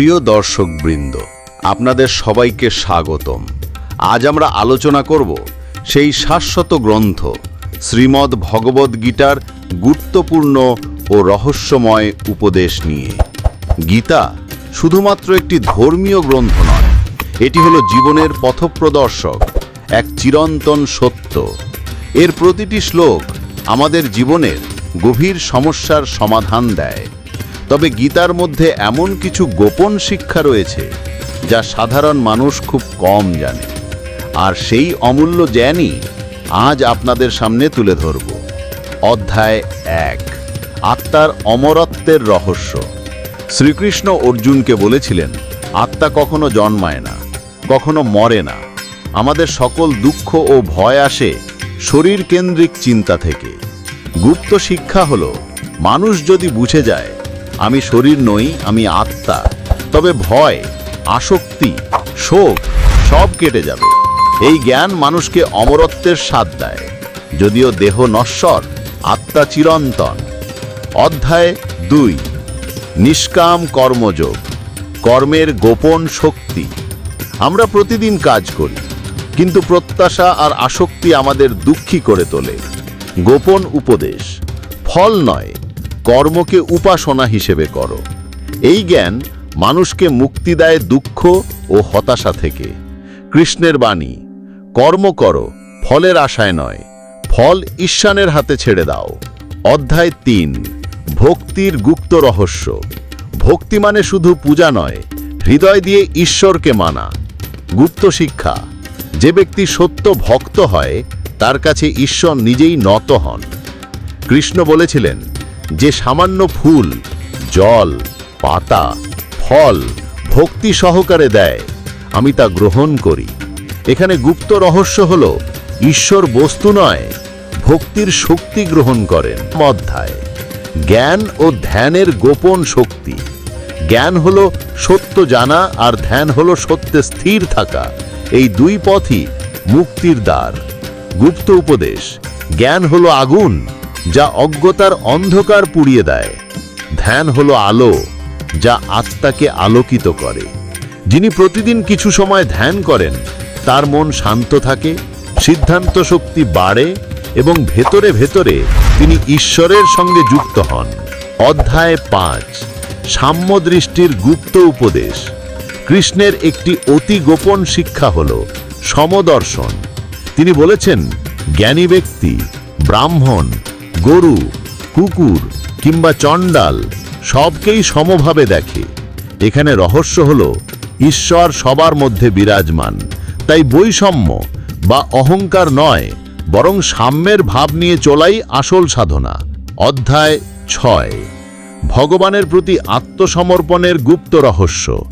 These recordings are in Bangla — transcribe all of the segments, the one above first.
প্রিয় দর্শকবৃন্দ, আপনাদের সবাইকে স্বাগতম। আজ আমরা আলোচনা করব সেই শাশ্বত গ্রন্থ, শ্রীমদ্ ভগবদ্ গীতার গুরুত্বপূর্ণ ও রহস্যময় উপদেশ নিয়ে। গীতা শুধুমাত্র একটি ধর্মীয় গ্রন্থ নয়, এটি হলো জীবনের পথপ্রদর্শক, এক চিরন্তন সত্য। এর প্রতিটি শ্লোক আমাদের জীবনের গভীর সমস্যার সমাধান দেয়। তবে গীতার মধ্যে এমন কিছু গোপন শিক্ষা রয়েছে যা সাধারণ মানুষ খুব কম জানে। আর সেই অমূল্য জ্ঞানই আজ আপনাদের সামনে তুলে ধরব। অধ্যায় এক, আত্মার অমরত্বের রহস্য। শ্রীকৃষ্ণ অর্জুনকে বলেছিলেন, আত্মা কখনো জন্মায় না, কখনো মরে না। আমাদের সকল দুঃখ ও ভয় আসে শরীর কেন্দ্রিক চিন্তা থেকে। গুপ্ত শিক্ষা হল, মানুষ যদি বুঝে যায় আমি শরীর নই, আমি আত্মা। তবে ভয়, আসক্তি, শোক, সব কেটে যাবে। এই জ্ঞান মানুষকে অমরত্বের স্বাদ দেয়। যদিও দেহ নশ্বর, আত্মা চিরন্তন। অধ্যায় দুই, নিষ্কাম কর্মযোগ, কর্মের গোপন শক্তি। আমরা প্রতিদিন কাজ করি, কিন্তু প্রত্যাশা আর আসক্তি আমাদের দুঃখী করে তোলে। গোপন উপদেশ, ফল নয় কর্মকে উপাসনা হিসেবে করো। এই জ্ঞান মানুষকে মুক্তি দেয় দুঃখ ও হতাশা থেকে। কৃষ্ণের বাণী, কর্ম করো, ফলের আশায় নয়, ফল ঈশ্বানের হাতে ছেড়ে দাও। অধ্যায় তিন, ভক্তির গুপ্ত রহস্য। ভক্তি মানে শুধু পূজা নয়, হৃদয় দিয়ে ঈশ্বরকে মানা। গুপ্ত শিক্ষা, যে ব্যক্তি সত্য ভক্ত হয়, তার কাছে ঈশ্বর নিজেই নত হন। কৃষ্ণ বলেছিলেন যে সামান্য ফুল, জল, পাতা, ফল ভক্তি সহকারে দেয়, আমি তা গ্রহণ করি। এখানে গুপ্ত রহস্য হল, ঈশ্বর বস্তু নয়, ভক্তির শক্তি গ্রহণ করেন। অধ্যায়, জ্ঞান ও ধ্যানের গোপন শক্তি। জ্ঞান হল সত্য জানা আর ধ্যান হল সত্যে স্থির থাকা। এই দুই পথই মুক্তির দ্বার। গুপ্ত উপদেশ, জ্ঞান হল আগুন। যা অজ্ঞতার অন্ধকার পুড়িয়ে দেয়। ধ্যান হলো আলো, যা আত্মাকে আলোকিত করে। যিনি প্রতিদিন কিছু সময় ধ্যান করেন, তার মন শান্ত থাকে, সিদ্ধান্ত শক্তি বাড়ে এবং ভেতরে ভেতরে তিনি ঈশ্বরের সঙ্গে যুক্ত হন। অধ্যায় পাঁচ সাম্য দৃষ্টির গুপ্ত উপদেশ। কৃষ্ণের একটি অতি গোপন শিক্ষা হল সমদর্শন। তিনি বলেছেন, জ্ঞানী ব্যক্তি, ব্রাহ্মণ গরু, কুকুর কিংবা চণ্ডাল সবকেই সমভাবে দেখে। এখানে রহস্য হল, ঈশ্বর সবার মধ্যে বিরাজমান। তাই বৈষম্য বা অহংকার নয়, বরং সাম্যের ভাব নিয়ে চলাই আসল সাধনা। অধ্যায় ছয়। ভগবানের প্রতি আত্মসমর্পণের গুপ্ত রহস্য।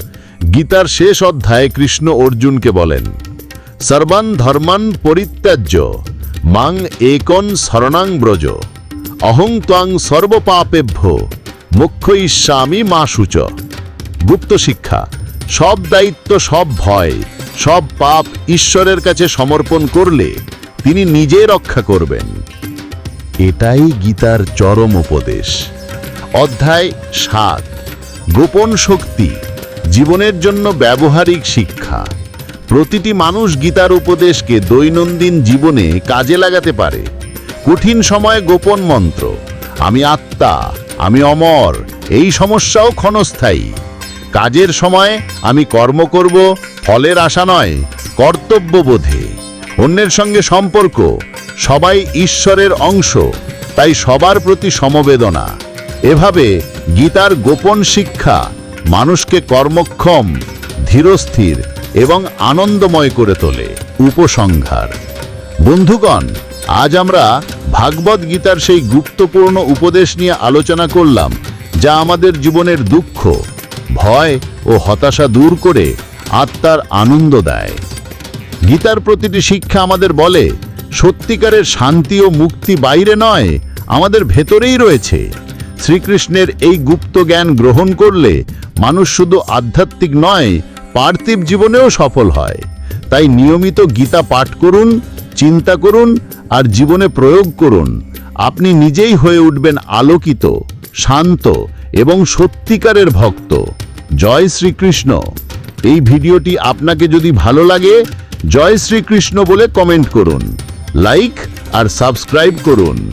গীতার শেষ অধ্যায়ে কৃষ্ণ অর্জুনকে বলেন, সর্বান ধর্মান পরিত্যাজ্য, মাং একন শরণাং ব্রজ। অহং ত্বাং সর্বপাপেভ্য, মুখ্য ইস্বামী মা সূচ। গুপ্ত শিক্ষা, সব দায়িত্ব, সব ভয়, সব পাপ ঈশ্বরের কাছে সমর্পণ করলে তিনি নিজে রক্ষা করবেন। এটাই গীতার চরম উপদেশ। অধ্যায় সাত, গোপন শক্তি, জীবনের জন্য ব্যবহারিক শিক্ষা। প্রতিটি মানুষ গীতার উপদেশকে দৈনন্দিন জীবনে কাজে লাগাতে পারে। কঠিন সময়ে গোপন মন্ত্র। আমি আত্মা, আমি অমর, এই সমস্যাও ক্ষণস্থায়ী। কাজের সময় আমি কর্ম করব, ফলের আশা নয় কর্তব্যবোধে অন্যের সঙ্গে সম্পর্ক, সবাই ঈশ্বরের অংশ, তাই সবার প্রতি সমবেদনা। এভাবে গীতার গোপন শিক্ষা মানুষকে কর্মক্ষম, ধীরস্থির এবং আনন্দময় করে তোলে। উপসংহার। বন্ধুগণ আজ আমরা ভাগবত গীতার সেই গুপ্তপূর্ণ উপদেশ নিয়ে আলোচনা করলাম, যা আমাদের জীবনের দুঃখ, ভয় ও হতাশা দূর করে আত্মার আনন্দ দেয়। গীতার প্রতিটি শিক্ষা আমাদের বলে, সত্যিকারের শান্তি ও মুক্তি বাইরে নয়, আমাদের ভেতরেই রয়েছে। শ্রীকৃষ্ণের এই গুপ্ত জ্ঞান গ্রহণ করলে মানুষ শুধু আধ্যাত্মিক নয়, পার্থিব জীবনেও সফল হয়। তাই নিয়মিত গীতা পাঠ করুন, চিন্তা করুন আর জীবনে প্রয়োগ করুন। আপনি নিজেই হয়ে উঠবেন আলোকিত, শান্ত এবং সত্যিকারের ভক্ত। জয় শ্রীকৃষ্ণ। এই ভিডিওটি আপনাকে যদি ভালো লাগে, জয় শ্রীকৃষ্ণ বলে কমেন্ট করুন, লাইক আর সাবস্ক্রাইব করুন।